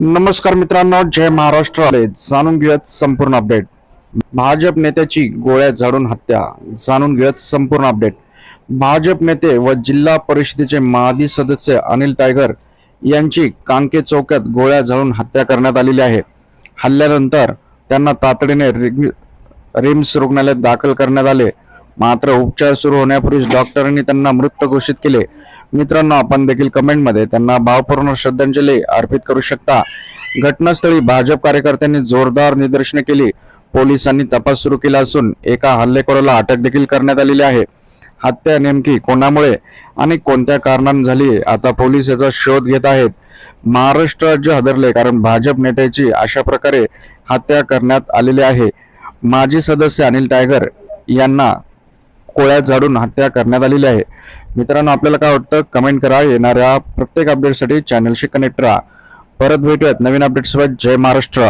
नमस्कार मित्रांनो जय महाराष्ट्र. आले जाणून घेऊयात संपूर्ण अपडेट भाजप नेत्याची गोळ्या झाडून हत्या. जाणून घेऊयात संपूर्ण अपडेट भाजप नेते व जिल्हा परिषदेचे माजी सदस्य अनिल टायगर यांची कांके चौकात गोळ्या झाडून हत्या करण्यात आलेली आहे. हल्ल्यानंतर त्यांना तातडीने रिम्स रुग्णालयात दाखल करण्यात आले. मात्र उपचार सुरू होण्यापूर्वीच डॉक्टरांनी त्यांना मृत घोषित केले. मित्रांनो आपण देखील कमेंटमध्ये त्यांना भावपूर्ण श्रद्धांजली अर्पित करू शकता. घटनास्थळी भाजप कार्यकर्त्यांनी जोरदार निदर्शने केली. पोलिसांनी तपास सुरू केला असून एका हल्लेखोराला अटक देखील करण्यात आलेली आहे. हत्या नेमकी कोणामुळे आणि कोणत्या कारणाने झाली आता पोलीस याचा शोध घेत आहेत. महाराष्ट्र राज्य हादरले कारण भाजप नेत्याची अशा प्रकारे हत्या करण्यात आलेली आहे. माजी सदस्य अनिल टायगर यांना पोळ्यात झाडून हत्या करण्यात आलेली आहे. मित्रांनो आपल्याला काय वाटतं? कमेंट करा. येणाऱ्या प्रत्येक अपडेटसाठी चॅनलशी कनेक्ट राहा. परत भेटूयात नवीन अपडेट्सोबत जय महाराष्ट्र.